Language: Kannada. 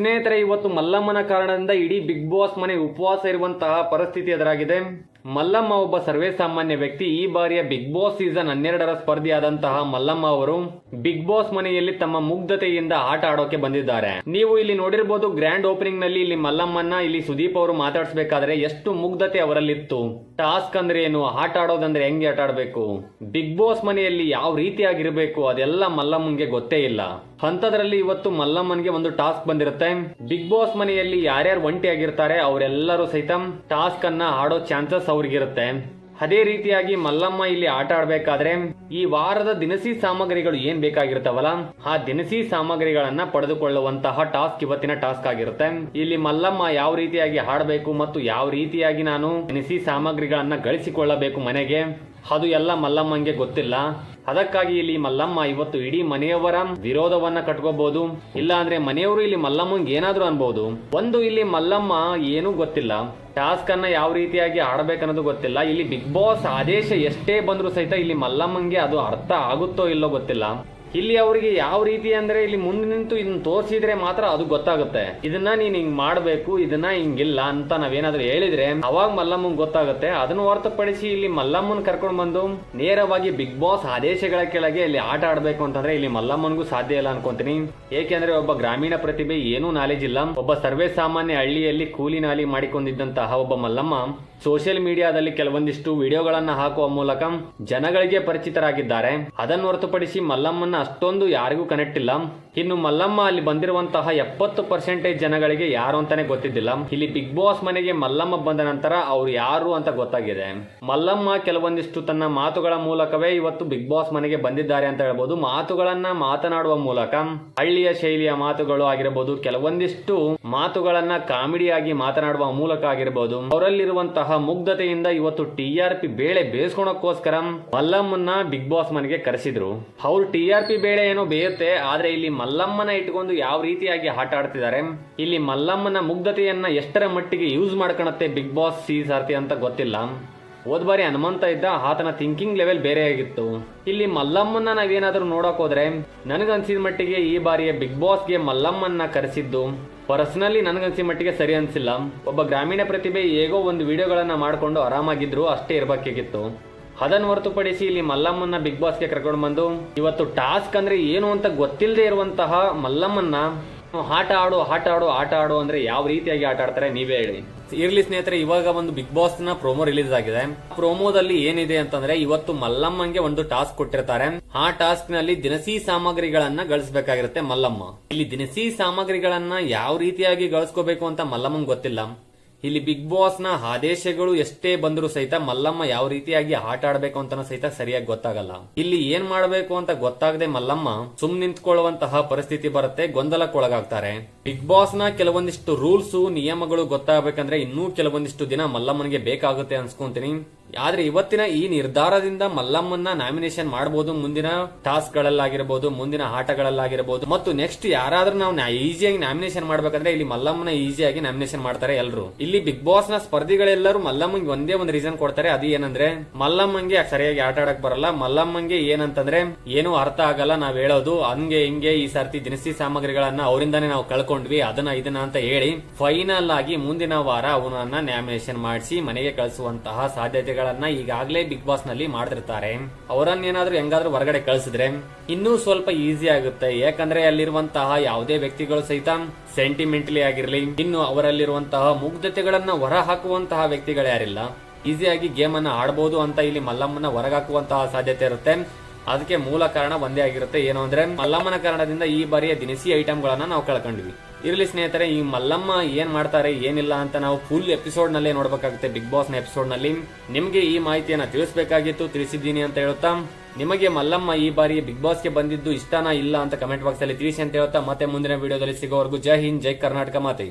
ಸ್ನೇಹಿತರೆ ಇವತ್ತು ಮಲ್ಲಮ್ಮನ ಕಾರಣದಿಂದ ಇಡೀ ಬಿಗ್ ಬಾಸ್ ಮನೆ ಉಪವಾಸ ಇರುವಂತಹ ಪರಿಸ್ಥಿತಿ ಎದುರಾಗಿದೆ. ಮಲ್ಲಮ್ಮ ಒಬ್ಬ ಸರ್ವೇ ಸಾಮಾನ್ಯ ವ್ಯಕ್ತಿ. ಈ ಬಾರಿಯ ಬಿಗ್ ಬಾಸ್ ಸೀಸನ್ ಹನ್ನೆರಡರ ಸ್ಪರ್ಧಿಯಾದಂತಹ ಮಲ್ಲಮ್ಮ ಅವರು ಬಿಗ್ ಬಾಸ್ ಮನೆಯಲ್ಲಿ ತಮ್ಮ ಮುಗ್ಧತೆಯಿಂದ ಆಟ ಆಡೋಕೆ ಬಂದಿದ್ದಾರೆ. ನೀವು ಇಲ್ಲಿ ನೋಡಿರಬಹುದು ಗ್ರ್ಯಾಂಡ್ ಓಪನಿಂಗ್ನಲ್ಲಿ ಇಲ್ಲಿ ಮಲ್ಲಮ್ಮನ್ನ, ಇಲ್ಲಿ ಸುದೀಪ್ ಅವರು ಮಾತಾಡಿಸಬೇಕಾದ್ರೆ ಎಷ್ಟು ಮುಗ್ಧತೆ ಅವರಲ್ಲಿತ್ತು. ಟಾಸ್ಕ್ ಅಂದ್ರೆ ಏನು? ಆಟ ಆಡೋದಂದ್ರೆ ಹೆಂಗೆ ಆಟ ಆಡಬೇಕು? ಬಿಗ್ ಬಾಸ್ ಮನೆಯಲ್ಲಿ ಯಾವ ರೀತಿಯಾಗಿರಬೇಕು? ಅದೆಲ್ಲ ಮಲ್ಲಮ್ಮನ್ಗೆ ಗೊತ್ತೇ ಇಲ್ಲ. ಅಂತದ್ರಲ್ಲಿ ಇವತ್ತು ಮಲ್ಲಮ್ಮನ್ಗೆ ಒಂದು ಟಾಸ್ಕ್ ಬಂದಿರುತ್ತೆ. ಬಿಗ್ ಬಾಸ್ ಮನೆಯಲ್ಲಿ ಯಾರ್ಯಾರು ಒಂಟಿಯಾಗಿರ್ತಾರೆ ಅವರೆಲ್ಲರೂ ಸಹಿತ ಟಾಸ್ಕ್ ಅನ್ನ ಆಡೋ ಚಾನ್ಸಸ್ ಅವ್ರಿಗಿರುತ್ತೆ. ಅದೇ ರೀತಿಯಾಗಿ ಮಲ್ಲಮ್ಮ ಇಲ್ಲಿ ಆಟ ಆಡ್ಬೇಕಾದ್ರೆ ಈ ವಾರದ ದಿನಸಿ ಸಾಮಗ್ರಿಗಳು ಏನ್ ಬೇಕಾಗಿರ್ತಾವಲ್ಲ? ಆ ದಿನಸಿ ಸಾಮಗ್ರಿಗಳನ್ನ ಪಡೆದುಕೊಳ್ಳುವಂತಹ ಟಾಸ್ಕ್ ಇವತ್ತಿನ ಟಾಸ್ಕ್ ಆಗಿರುತ್ತೆ. ಇಲ್ಲಿ ಮಲ್ಲಮ್ಮ ಯಾವ ರೀತಿಯಾಗಿ ಹಾಡಬೇಕು ಮತ್ತು ಯಾವ ರೀತಿಯಾಗಿ ನಾನು ದಿನಸಿ ಸಾಮಗ್ರಿಗಳನ್ನ ಗಳಿಸಿಕೊಳ್ಳಬೇಕು ಮನೆಗೆ? ಅದು ಎಲ್ಲ ಮಲ್ಲಮ್ಮಂಗೆ ಗೊತ್ತಿಲ್ಲ. ಅದಕ್ಕಾಗಿ ಇಲ್ಲಿ ಮಲ್ಲಮ್ಮ ಇವತ್ತು ಇಡೀ ಮನೆಯವರ ವಿರೋಧವನ್ನ ಕಟ್ಕೋಬಹುದು ಇಲ್ಲ ಅಂದ್ರೆ ಮನೆಯವರು ಇಲ್ಲಿ ಮಲ್ಲಮ್ಮಂಗೆ ಏನಾದ್ರೂ ಅನ್ಬಹುದು ಒಂದು ಇಲ್ಲಿ ಮಲ್ಲಮ್ಮ ಏನೂ ಗೊತ್ತಿಲ್ಲ. ಟಾಸ್ಕ್ ಅನ್ನ ಯಾವ ರೀತಿಯಾಗಿ ಆಡ್ಬೇಕನ್ನೋದು ಗೊತ್ತಿಲ್ಲ. ಇಲ್ಲಿ ಬಿಗ್ ಬಾಸ್ ಆದೇಶ ಎಷ್ಟೇ ಬಂದ್ರು ಸಹಿತ ಇಲ್ಲಿ ಮಲ್ಲಮ್ಮಂಗೆ ಅದು ಅರ್ಥ ಆಗುತ್ತೋ ಇಲ್ಲೋ ಗೊತ್ತಿಲ್ಲ. ಇಲ್ಲಿ ಅವರಿಗೆ ಯಾವ ರೀತಿ ಅಂದ್ರೆ ಇಲ್ಲಿ ಮುಂದೆ ನಿಂತು ಇದನ್ನ ತೋರಿಸಿದ್ರೆ ಮಾತ್ರ ಅದು ಗೊತ್ತಾಗುತ್ತೆ. ಇದನ್ನ ನೀನ್ ಹಿಂಗ್ ಮಾಡ್ಬೇಕು, ಇದನ್ನ ಹಿಂಗಿಲ್ಲ ಅಂತ ನಾವೇನಾದ್ರೂ ಹೇಳಿದ್ರೆ ಅವಾಗ ಮಲ್ಲಮ್ಮನ್ ಗೊತ್ತಾಗುತ್ತೆ. ಅದನ್ನ ಹೊರತುಪಡಿಸಿ ಇಲ್ಲಿ ಮಲ್ಲಮ್ಮನ್ ಕರ್ಕೊಂಡು ಬಂದು ನೇರವಾಗಿ ಬಿಗ್ ಬಾಸ್ ಆದೇಶಗಳ ಕೆಳಗೆ ಇಲ್ಲಿ ಆಟ ಆಡ್ಬೇಕು ಅಂತಂದ್ರೆ ಇಲ್ಲಿ ಮಲ್ಲಮ್ಮನ್ಗೂ ಸಾಧ್ಯ ಇಲ್ಲ ಅನ್ಕೊಂತೀನಿ. ಏಕೆಂದ್ರೆ ಒಬ್ಬ ಗ್ರಾಮೀಣ ಪ್ರತಿಭೆ ಏನೂ ನಾಲೆಜ್ ಇಲ್ಲ. ಒಬ್ಬ ಸರ್ವೇ ಸಾಮಾನ್ಯ ಹಳ್ಳಿಯಲ್ಲಿ ಕೂಲಿ ನಾಲಿ ಮಾಡಿಕೊಂಡಿದ್ದಂತಹ ಒಬ್ಬ ಮಲ್ಲಮ್ಮ ಸೋಷಿಯಲ್ ಮೀಡಿಯಾದಲ್ಲಿ ಕೆಲವೊಂದಿಷ್ಟು ವಿಡಿಯೋಗಳನ್ನ ಹಾಕುವ ಮೂಲಕ ಜನಗಳಿಗೆ ಪರಿಚಿತರಾಗಿದ್ದಾರೆ. ಅದನ್ನು ಹೊರತುಪಡಿಸಿ ಮಲ್ಲಮ್ಮನ ಅಷ್ಟೊಂದು ಯಾರಿಗೂ ಕನೆಕ್ಟ್ ಇಲ್ಲ. ಇನ್ನು ಮಲ್ಲಮ್ಮ ಅಲ್ಲಿ ಬಂದಿರುವಂತಹ ಎಪ್ಪತ್ತು ಪರ್ಸೆಂಟೇಜ್ ಜನಗಳಿಗೆ ಯಾರು ಅಂತಾನೆ ಗೊತ್ತಿದ್ದಿಲ್ಲ. ಇಲ್ಲಿ ಬಿಗ್ ಬಾಸ್ ಮನೆಗೆ ಮಲ್ಲಮ್ಮ ಬಂದ ನಂತರ ಅವ್ರು ಯಾರು ಅಂತ ಗೊತ್ತಾಗಿದೆ. ಮಲ್ಲಮ್ಮ ಕೆಲವೊಂದಿಷ್ಟು ತನ್ನ ಮಾತುಗಳ ಮೂಲಕವೇ ಇವತ್ತು ಬಿಗ್ ಬಾಸ್ ಮನೆಗೆ ಬಂದಿದ್ದಾರೆ ಅಂತ ಹೇಳ್ಬೋದು. ಮಾತುಗಳನ್ನ ಮಾತನಾಡುವ ಮೂಲಕ ಹಳ್ಳಿಯ ಶೈಲಿಯ ಮಾತುಗಳು ಆಗಿರಬಹುದು ಕೆಲವೊಂದಿಷ್ಟು ಮಾತುಗಳನ್ನ ಕಾಮಿಡಿಯಾಗಿ ಮಾತನಾಡುವ ಮೂಲಕ ಆಗಿರಬಹುದು ಅವರಲ್ಲಿರುವಂತಹ ಮುಗ್ಧತೆಯಿಂದ ಇವತ್ತು ಟಿ ಪಿ ಬೇಳೆ ಬೇಯಿಸ್ಕೊಳಕ್ಕೋಸ್ಕರ ಮಲ್ಲಮ್ಮನ್ನ ಬಿಗ್ ಬಾಸ್ ಮನೆಗೆ ಕರೆಸಿದ್ರು. ಅವ್ರು ಟಿ ಆರ್ ಪಿ ಬೇಳೆ ಏನೋ ಬೇಯುತ್ತೆ, ಆದ್ರೆ ಇಲ್ಲಿ ಮಲ್ಲಮ್ಮನ ಇಟ್ಕೊಂಡು ಯಾವ ರೀತಿಯಾಗಿ ಆಟ ಆಡ್ತಿದ್ದಾರೆ? ಇಲ್ಲಿ ಮಲ್ಲಮ್ಮನ ಮುಗ್ಧತೆಯನ್ನ ಎಷ್ಟರ ಮಟ್ಟಿಗೆ ಯೂಸ್ ಮಾಡ್ಕೊಳತ್ತೆ ಬಿಗ್ ಬಾಸ್ ಸಿ ಸಾರ್ತಿ ಅಂತ ಗೊತ್ತಿಲ್ಲ. ಹೋದ್ ಬಾರಿ ಹನುಮಂತ ಇದ್ದ ಆತನ ಥಿಂಕಿಂಗ್ ಲೆವೆಲ್ ಬೇರೆ ಆಗಿತ್ತು. ಇಲ್ಲಿ ಮಲ್ಲಮ್ಮನ ನಾವೇನಾದ್ರೂ ನೋಡಕ್ ಹೋದ್ರೆ, ನನಗನ್ಸಿದ ಮಟ್ಟಿಗೆ ಈ ಬಾರಿಯ ಬಿಗ್ ಬಾಸ್ಗೆ ಮಲ್ಲಮ್ಮನ್ನ ಕರೆಸಿದ್ದು. ಪರ್ಸನಲಿ ನನಗನ್ಸಿದ ಮಟ್ಟಿಗೆ ಸರಿ ಅನ್ಸಿಲ್ಲ. ಒಬ್ಬ ಗ್ರಾಮೀಣ ಪ್ರತಿಭೆ ಹೇಗೋ ಒಂದು ವಿಡಿಯೋಗಳನ್ನ ಮಾಡ್ಕೊಂಡು ಆರಾಮಾಗಿದ್ರು, ಅಷ್ಟೇ ಇರ್ಬೇಕಾಗಿತ್ತು. ಅದನ್ನು ಹೊರತುಪಡಿಸಿ ಇಲ್ಲಿ ಮಲ್ಲಮ್ಮನ್ನ ಬಿಗ್ ಬಾಸ್ಗೆ ಕರ್ಕೊಂಡು ಬಂದು, ಇವತ್ತು ಟಾಸ್ಕ್ ಅಂದ್ರೆ ಏನು ಅಂತ ಗೊತ್ತಿಲ್ಲದೆ ಇರುವಂತಹ ಮಲ್ಲಮ್ಮನ್ನ ಆಟ ಆಡು ಆಟ ಆಡು ಆಟ ಆಡು ಅಂದ್ರೆ ಯಾವ ರೀತಿಯಾಗಿ ಆಟ ಆಡ್ತಾರೆ ನೀವೇ ಹೇಳಿ. ಇರ್ಲಿ ಸ್ನೇಹಿತರೆ, ಇವಾಗ ಒಂದು ಬಿಗ್ ಬಾಸ್ನ ಪ್ರೋಮೋ ರಿಲೀಸ್ ಆಗಿದೆ. ಪ್ರೋಮೋದಲ್ಲಿ ಏನಿದೆ ಅಂತಂದ್ರೆ ಇವತ್ತು ಮಲ್ಲಮ್ಮಂಗೆ ಒಂದು ಟಾಸ್ಕ್ ಕೊಟ್ಟಿರ್ತಾರೆ. ಆ ಟಾಸ್ಕ್ನಲ್ಲಿ ದಿನಸಿ ಸಾಮಗ್ರಿಗಳನ್ನ ಗಳಿಸಬೇಕಾಗಿರುತ್ತೆ ಮಲ್ಲಮ್ಮ. ಇಲ್ಲಿ ದಿನಸಿ ಸಾಮಗ್ರಿಗಳನ್ನ ಯಾವ ರೀತಿಯಾಗಿ ಗಳಿಸ್ಕೋಬೇಕು ಅಂತ ಮಲ್ಲಮ್ಮಂಗ್ ಗೊತ್ತಿಲ್ಲ. ಇಲ್ಲಿ ಬಿಗ್ ಬಾಸ್ನ ಆದೇಶಗಳು ಎಷ್ಟೇ ಬಂದರೂ ಸಹಿತ ಮಲ್ಲಮ್ಮ ಯಾವ ರೀತಿಯಾಗಿ ಆಟ ಆಡಬೇಕು ಅಂತ ಸಹಿತ ಸರಿಯಾಗಿ ಗೊತ್ತಾಗಲ್ಲ. ಇಲ್ಲಿ ಏನ್ ಮಾಡಬೇಕು ಅಂತ ಗೊತ್ತಾಗದೆ ಮಲ್ಲಮ್ಮ ಸುಮ್ ನಿಂತ್ಕೊಳ್ಳುವಂತಹ ಪರಿಸ್ಥಿತಿ ಬರುತ್ತೆ, ಗೊಂದಲಕ್ಕೊಳಗಾಗ್ತಾರೆ. ಬಿಗ್ ಬಾಸ್ನ ಕೆಲವೊಂದಿಷ್ಟು ರೂಲ್ಸ್, ನಿಯಮಗಳು ಗೊತ್ತಾಗಬೇಕಂದ್ರೆ ಇನ್ನೂ ಕೆಲವೊಂದಿಷ್ಟು ದಿನ ಮಲ್ಲಮ್ಮನಿಗೆ ಬೇಕಾಗುತ್ತೆ ಅನ್ಸ್ಕೊಂತೀನಿ. ಆದ್ರೆ ಇವತ್ತಿನ ಈ ನಿರ್ಧಾರದಿಂದ ಮಲ್ಲಮ್ಮನ್ನ ನಾಮಿನೇಷನ್ ಮಾಡಬಹುದು ಮುಂದಿನ ಟಾಸ್ಕ್ ಗಳಲ್ಲಾಗಿರಬಹುದು ಮುಂದಿನ ಆಟಗಳಲ್ಲಾಗಿರಬಹುದು ಮತ್ತು ನೆಕ್ಸ್ಟ್ ಯಾರಾದ್ರೂ ನಾವು ಈಸಿಯಾಗಿ ನಾಮಿನೇಷನ್ ಮಾಡ್ಬೇಕಂದ್ರೆ ಇಲ್ಲಿ ಮಲ್ಲಮ್ಮನ ಈಸಿಯಾಗಿ ನಾಮಿನೇಷನ್ ಮಾಡ್ತಾರೆ ಎಲ್ಲರೂ ಇಲ್ಲಿ ಬಿಗ್ ಬಾಸ್ನ ಸ್ಪರ್ಧಿಗಳೆಲ್ಲರೂ ಮಲ್ಲಮ್ಮಂಗೆ ಒಂದೇ ಒಂದು ರೀಸನ್ ಕೊಡ್ತಾರೆ, ಅದು ಏನಂದ್ರೆ ಮಲ್ಲಮ್ಮಂಗೆ ಸರಿಯಾಗಿ ಆಟ ಆಡಕ್ ಬರಲ್ಲ, ಮಲ್ಲಮ್ಮಂಗೆ ಏನಂತಂದ್ರೆ ಏನು ಅರ್ಥ ಆಗಲ್ಲ ನಾವ್ ಹೇಳೋದು, ಹಂಗೆ ಹಿಂಗೆ ಈ ಸರ್ತಿ ದಿನಸಿ ಸಾಮಗ್ರಿಗಳನ್ನ ಅವರಿಂದಾನೆ ನಾವು ಕಳ್ಕೊಂಡ್ವಿ, ಅದನ್ನ ಇದನ್ನ ಅಂತ ಹೇಳಿ ಫೈನಲ್ ಆಗಿ ಮುಂದಿನ ವಾರ ಅವನನ್ನ ನಾಮಿನೇಷನ್ ಮಾಡಿಸಿ ಮನೆಗೆ ಕಳಿಸುವಂತಹ ಸಾಧ್ಯತೆಗಳನ್ನ ಈಗಾಗಲೇ ಬಿಗ್ ಬಾಸ್ನಲ್ಲಿ ಮಾಡ್ತಿರ್ತಾರೆ. ಅವರನ್ನೇನಾದ್ರೂ ಹೆಂಗಾದ್ರೂ ಹೊರಗಡೆ ಕಳಿಸಿದ್ರೆ ಇನ್ನೂ ಸ್ವಲ್ಪ ಈಸಿ ಆಗುತ್ತೆ. ಯಾಕಂದ್ರೆ ಅಲ್ಲಿರುವಂತಹ ಯಾವುದೇ ವ್ಯಕ್ತಿಗಳು ಸಹಿತ ಸೆಂಟಿಮೆಂಟ್ಲಿ ಆಗಿರ್ಲಿ, ಇನ್ನು ಅವರಲ್ಲಿರುವಂತಹ ಮುಗ್ಧತೆಗಳನ್ನ ಹೊರ ಹಾಕುವಂತಹ ವ್ಯಕ್ತಿಗಳು ಯಾರಿಲ್ಲ. ಈಸಿಯಾಗಿ ಗೇಮ್ ಅನ್ನ ಆಡಬಹುದು ಅಂತ ಇಲ್ಲಿ ಮಲ್ಲಮ್ಮನ ಹೊರಗಾಕುವಂತಹ ಸಾಧ್ಯತೆ ಇರುತ್ತೆ. ಅದಕ್ಕೆ ಮೂಲ ಕಾರಣ ಒಂದೇ ಆಗಿರುತ್ತೆ. ಏನು ಅಂದ್ರೆ ಮಲ್ಲಮ್ಮನ ಕಾರಣದಿಂದ ಈ ಬಾರಿಯ ದಿನಸಿ ಐಟಮ್ಗಳನ್ನ ನಾವು ಕಳ್ಕೊಂಡ್ವಿ. ಇರ್ಲಿ ಸ್ನೇಹಿತರೆ, ಈ ಮಲ್ಲಮ್ಮ ಏನ್ ಮಾಡ್ತಾರೆ, ಏನಿಲ್ಲ ಅಂತ ನಾವು ಫುಲ್ ಎಪಿಸೋಡ್ ನಲ್ಲೇ ನೋಡಬೇಕಾಗುತ್ತೆ ಬಿಗ್ ಬಾಸ್ನ ಎಪಿಸೋಡ್ನಲ್ಲಿ. ನಿಮ್ಗೆ ಈ ಮಾಹಿತಿಯನ್ನ ತಿಳಿಸಬೇಕಾಗಿತ್ತು, ತಿಳಿಸಿದ್ದೀನಿ ಅಂತ ಹೇಳುತ್ತಾ. ನಿಮಗೆ ಮಲ್ಲಮ್ಮ ಈ ಬಾರಿ ಬಿಗ್ ಬಾಸ್ಗೆ ಬಂದಿದ್ದು ಇಷ್ಟನಾ, ಇಲ್ಲ ಅಂತ ಕಮೆಂಟ್ ಬಾಕ್ಸ್ ಅಲ್ಲಿ ತಿಳಿಸಿ ಅಂತ ಹೇಳ್ತಾ ಮತ್ತೆ ಮುಂದಿನ ವಿಡಿಯೋದಲ್ಲಿ ಸಿಗೋವರೆಗೂ ಜೈ ಹಿಂದ್, ಜೈ ಕರ್ನಾಟಕ ಮಾತೆ.